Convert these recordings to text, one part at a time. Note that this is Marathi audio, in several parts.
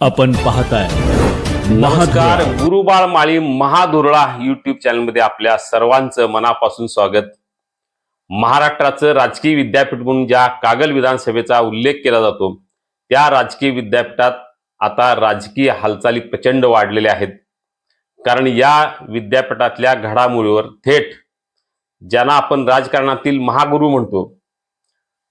आपण पाहताय. नमस्कार. गुरुबाळ माळी महादुरळा युट्यूब चॅनलमध्ये आपल्या सर्वांचं मनापासून स्वागत. महाराष्ट्राचं राजकीय विद्यापीठ म्हणून ज्या कागल विधानसभेचा उल्लेख केला जातो त्या राजकीय विद्यापीठात आता राजकीय हालचाली प्रचंड वाढलेल्या आहेत. कारण या विद्यापीठातल्या घडामोडीवर थेट ज्यांना आपण राजकारणातील महागुरू म्हणतो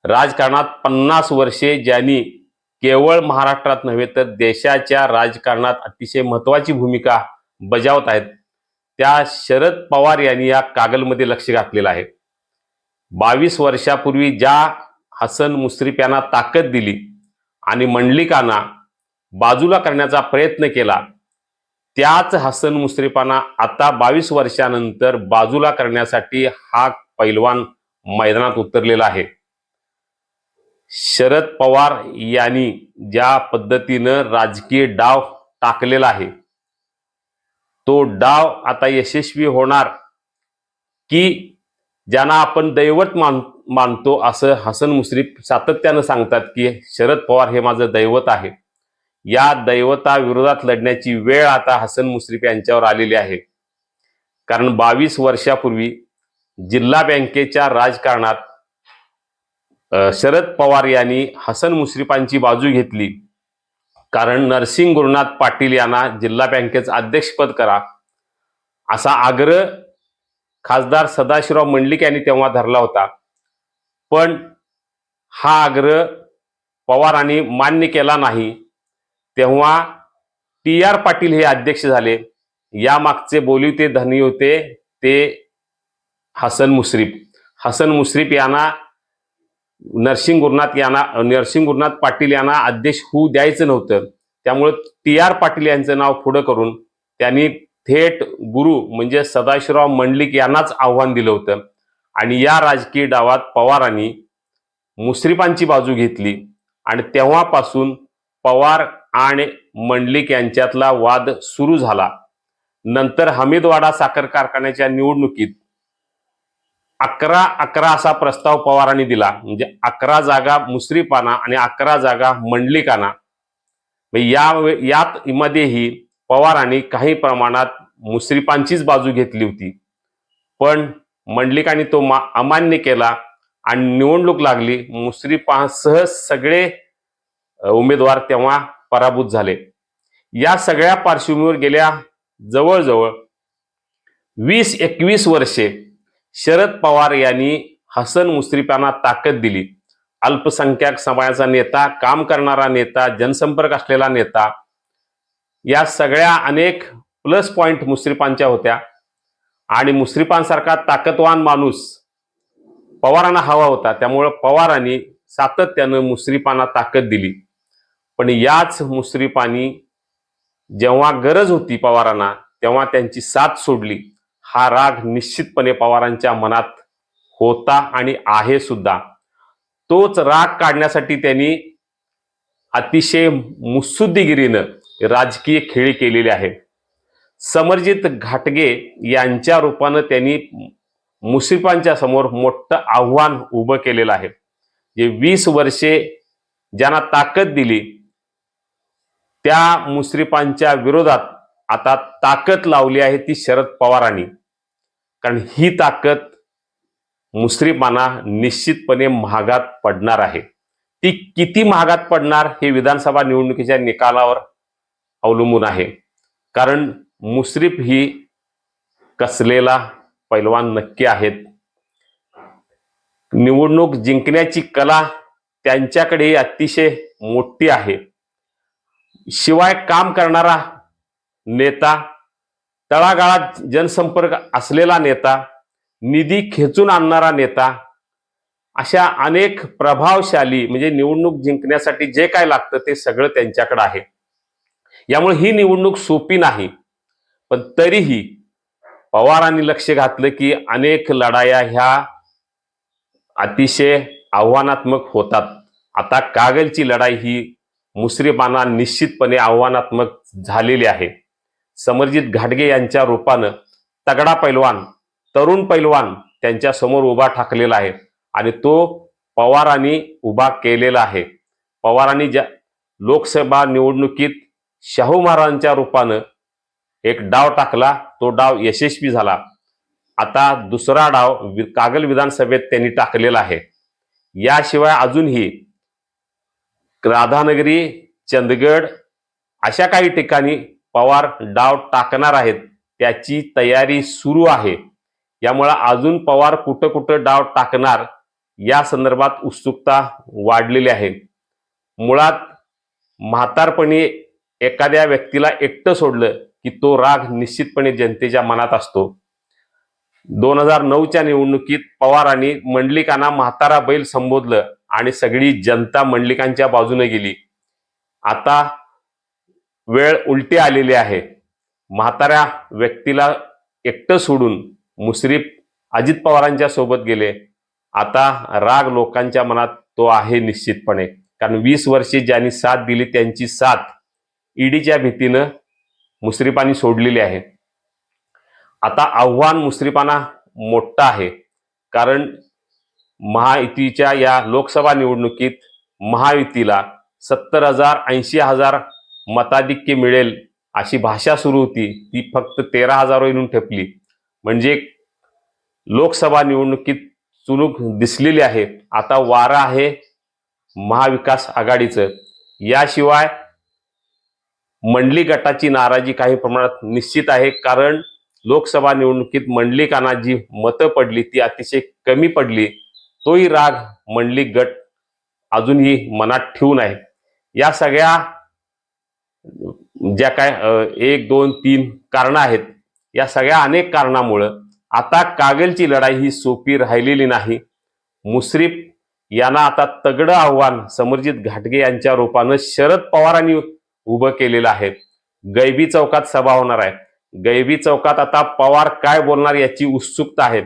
राजकारणात पन्नास वर्षे ज्यांनी केवळ महाराष्ट्रात नव्हे तर देशाच्या राजकारणात अतिशय महत्वाची भूमिका बजावत आहेत. त्या शरद पवार यांनी या कागलमध्ये लक्ष घातलेलं आहे. बावीस वर्षापूर्वी ज्या हसन मुश्रीफ यांना ताकद दिली आणि मंडलिकांना बाजूला करण्याचा प्रयत्न केला त्याच हसन मुश्रीफांना आता बावीस वर्षानंतर बाजूला करण्यासाठी हा पैलवान मैदानात उतरलेला आहे. शरद पवार यांनी ज्या पद्धतीनं राजकीय डाव टाकलेला आहे तो डाव आता यशस्वी होणार की ज्यांना आपण दैवत मान मानतो असं हसन मुश्रीफ सातत्यानं सांगतात की शरद पवार हे माझं दैवत आहे. या दैवताविरोधात लढण्याची वेळ आता हसन मुश्रीफ यांच्यावर आलेली आहे. कारण बावीस वर्षापूर्वी जिल्हा बँकेच्या राजकारणात शरद पवार यांनी हसन मुश्रीफांची बाजू घेतली. कारण नरसिंग गुरुनाथ पाटील यांना जिल्हा बँकेचं अध्यक्षपद करा असा आग्रह खासदार सदाशिवराव मंडलिक यांनी तेव्हा धरला होता. पण हा आग्रह पवारांनी मान्य केला नाही. तेव्हा टी आर पाटील हे अध्यक्ष झाले. यामागचे मागचे ते धनी होते ते हसन मुश्रीफ. हसन मुश्रीफ यांना नरसिंग गुरुनाथ यांना नरसिंग गुरुनाथ पाटील यांना अध्यक्ष होऊ द्यायचं नव्हतं. त्यामुळे टी आर पाटील यांचं नाव पुढं करून त्यांनी थेट गुरु म्हणजे सदाशिवराव मंडलिक यांनाच आव्हान दिलं होतं. आणि या राजकीय डावात पवारांनी मुश्रीफांची बाजू घेतली आणि तेव्हापासून पवार आणि मंडलिक यांच्यातला वाद सुरू झाला. नंतर हमीदवाडा साखर कारखान्याच्या निवडणुकीत अकरा अकरा असा प्रस्ताव पवारांनी दिला. म्हणजे अकरा जागा मुश्रीफांना आणि अकरा जागा मंडलिकाना. या यात मध्येही पवारांनी काही प्रमाणात मुश्रीफांचीच बाजू घेतली होती. पण मंडलिकांनी तो मा अमान्य केला आणि निवडणूक लागली. मुश्रीफांसह सगळे उमेदवार तेव्हा पराभूत झाले. या सगळ्या पार्श्वभूमीवर गेल्या जवळजवळ वीस एकवीस वर्षे शरद पवार यांनी हसन मुश्रीफांना ताकद दिली. अल्पसंख्याक समाजाचा नेता काम करणारा नेता जनसंपर्क असलेला नेता या सगळ्या अनेक प्लस पॉइंट मुश्रीफांच्या होत्या. आणि मुश्रीफांसारखा ताकदवान माणूस पवारांना हवा होता. त्यामुळं पवारांनी सातत्यानं मुश्रीफांना ताकद दिली. पण याच मुश्रीफांनी जेव्हा गरज होती पवारांना तेव्हा त्यांची साथ सोडली. हा राग निश्चितपणे पवारांच्या मनात होता आणि आहे सुद्धा. तोच राग काढण्यासाठी त्यांनी अतिशय मुत्सुद्दीगिरीनं राजकीय खेळी केलेली आहे. समरजित घाटगे यांच्या रूपानं त्यांनी मुश्रीफांच्या समोर मोठं आव्हान उभं केलेलं आहे. जे वीस वर्षे ज्यांना ताकद दिली त्या मुश्रीफांच्या विरोधात आता ताकद लावली आहे ती शरद पवारांनी. कारण ही ताकद मुस्लिमांना निश्चितपणे महागात पडणार आहे. ती किती महागात पडणार हे विधानसभा निवडणुकीच्या निकालावर अवलंबून आहे. कारण मुश्रीफ ही कसलेला पैलवान नक्की आहेत. निवडणूक जिंकण्याची कला त्यांच्याकडे अतिशय मोठी आहे. शिवाय काम करणारा नेता तळागाळात जनसंपर्क असलेला नेता निधी खेचून आणणारा नेता अशा अनेक प्रभावशाली म्हणजे निवडणूक जिंकण्यासाठी जे काय लागतं ते सगळं त्यांच्याकडे आहे. यामुळे ही निवडणूक सोपी नाही. पण तरीही पवारांनी लक्ष घातलं की अनेक लढाया ह्या अतिशय आव्हानात्मक होतात. आता कागलची लढाई ही मुश्रीफांना निश्चितपणे आव्हानात्मक झालेली आहे. समरजित घाटगे यांच्या रूपानं तगडा पैलवान तरुण पैलवान त्यांच्यासमोर उभा ठाकलेला आहे आणि तो पवारांनी उभा केलेला आहे. पवारांनी ज्या लोकसभा निवडणुकीत शाहू महाराजांच्या रूपानं एक डाव टाकला तो डाव यशस्वी झाला. आता दुसरा डाव वि- कागल विधानसभेत त्यांनी टाकलेला आहे. याशिवाय अजूनही राधानगरी चंदगड अशा काही ठिकाणी पवार डाव टाकणार आहेत त्याची तयारी सुरू आहे. यामुळं अजून पवार कुठं कुठं डाव टाकणार या संदर्भात उत्सुकता वाढलेली आहे. मुळात म्हातारपणी एखाद्या व्यक्तीला एकटं सोडलं की तो राग निश्चितपणे जनतेच्या मनात असतो. दोन हजार नऊच्या निवडणुकीत पवारांनी मंडलिकांना म्हातारा बैल संबोधलं आणि सगळी जनता मंडलिकांच्या बाजूने गेली. आता वेळ उलटी आलेली आहे. म्हाताऱ्या व्यक्तीला एकटं सोडून मुश्रीफ अजित पवारांच्या सोबत गेले. आता राग लोकांच्या मनात तो आहे निश्चितपणे. कारण वीस वर्षे ज्यांनी साथ दिली त्यांची साथ ईडीच्या भीतीनं मुश्रीफांनी सोडलेली आहे. आता आव्हान मुश्रीफांना मोठं आहे. कारण महायुतीच्या या लोकसभा निवडणुकीत महायुतीला सत्तर हजार ऐंशी हजार मताधिक्य मिळेल अशी भाषा सुरू होती. ती फक्त तेरा हजारवरून ठेपली. म्हणजे लोकसभा निवडणुकीत चुणूक दिसलेली आहे. आता वारा आहे महाविकास आघाडीचं. याशिवाय मंडली गटाची नाराजी काही प्रमाणात निश्चित आहे. कारण लोकसभा निवडणुकीत मंडलिकांना जी मतं पडली ती अतिशय कमी पडली. तोही राग मंडली गट अजूनही मनात ठेवून आहे. या सगळ्या ज्या काय एक दोन तीन कारणं आहेत या सगळ्या अनेक कारणामुळं आता कागलची लढाई ही सोपी राहिलेली नाही. मुश्रीफ यांना आता तगडं आव्हान समरजित घाटगे यांच्या रूपानं शरद पवारांनी उभं केलेलं आहे. गैबी चौकात सभा होणार आहे. गैबी चौकात आता पवार काय बोलणार याची उत्सुकता आहे.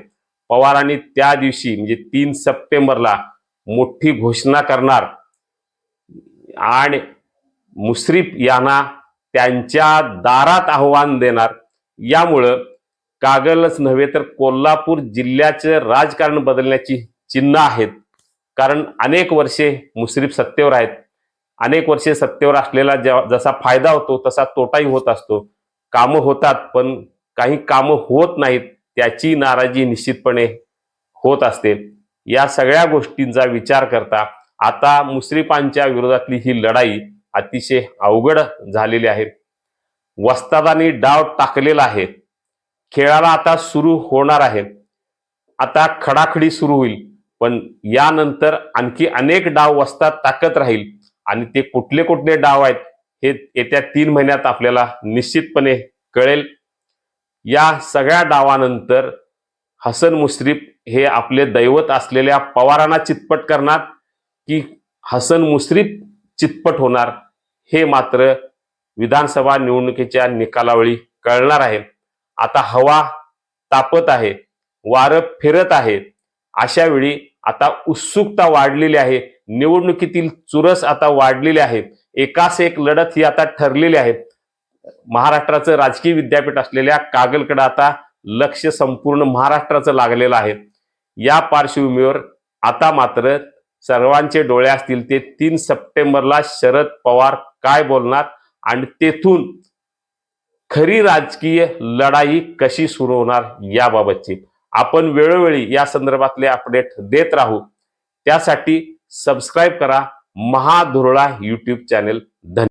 पवारांनी त्या दिवशी म्हणजे तीन सप्टेंबरला मोठी घोषणा करणार. आणि मुश्रीफ यांना त्यांच्या दारात आव्हान देणार. यामुळं कागलच नव्हे तर कोल्हापूर जिल्ह्याचं राजकारण बदलण्याची चिन्ह आहेत. कारण अनेक वर्षे मुश्रीफ सत्तेवर आहेत. अनेक वर्षे सत्तेवर असलेला जसा फायदा होतो तसा तोटाही होत असतो. कामं होतात पण काही कामं होत नाहीत त्याची नाराजी निश्चितपणे होत असते. या सगळ्या गोष्टींचा विचार करता आता मुश्रीफांच्या विरोधातली ही लढाई अतिशय अवघड झालेली आहे वस्तादानी डाव टाकलेला आहे. खेळाला आता सुरू होणार आहे. आता खडाखडी सुरू होईल. पण यानंतर आणखी अनेक डाव वस्तात टाकत राहील. आणि ते कुठले कुठले डाव आहेत हे येत्या तीन महिन्यात आपल्याला निश्चितपणे कळेल. या सगळ्या डावानंतर हसन मुश्रीफ हे आपले दैवत असलेल्या पवारांना चितपट करणार की हसन मुश्रीफ चितपट होणार हे मात्र विधानसभा निवडणुकीच्या निकालावळी कळणार आहे. आता हवा तापत आहे वारं फिरत आहे. अशा वेळी आता उत्सुकता वाढलेली आहे. निवडणुकीतील चुरस आता वाढलेली आहे. एकास एक लढत ही आता ठरलेली आहे. महाराष्ट्राचं राजकीय विद्यापीठ असलेल्या कागलकडे आता लक्ष संपूर्ण महाराष्ट्राचं लागलेलं आहे. या पार्श्वभूमीवर आता मात्र सर्वांचे डोळे असतील ते तीन सप्टेंबरला शरद पवार काय बोलणार? आणि तेथून खरी राजकीय लढाई कशी सुरू होणार याबाबतची. आपण वेळोवेळी या संदर्भातले अपडेट देत राहू. त्यासाठी सबस्क्राईब करा. महाधुरळा यूट्यूब चॅनेल धन्यवाद.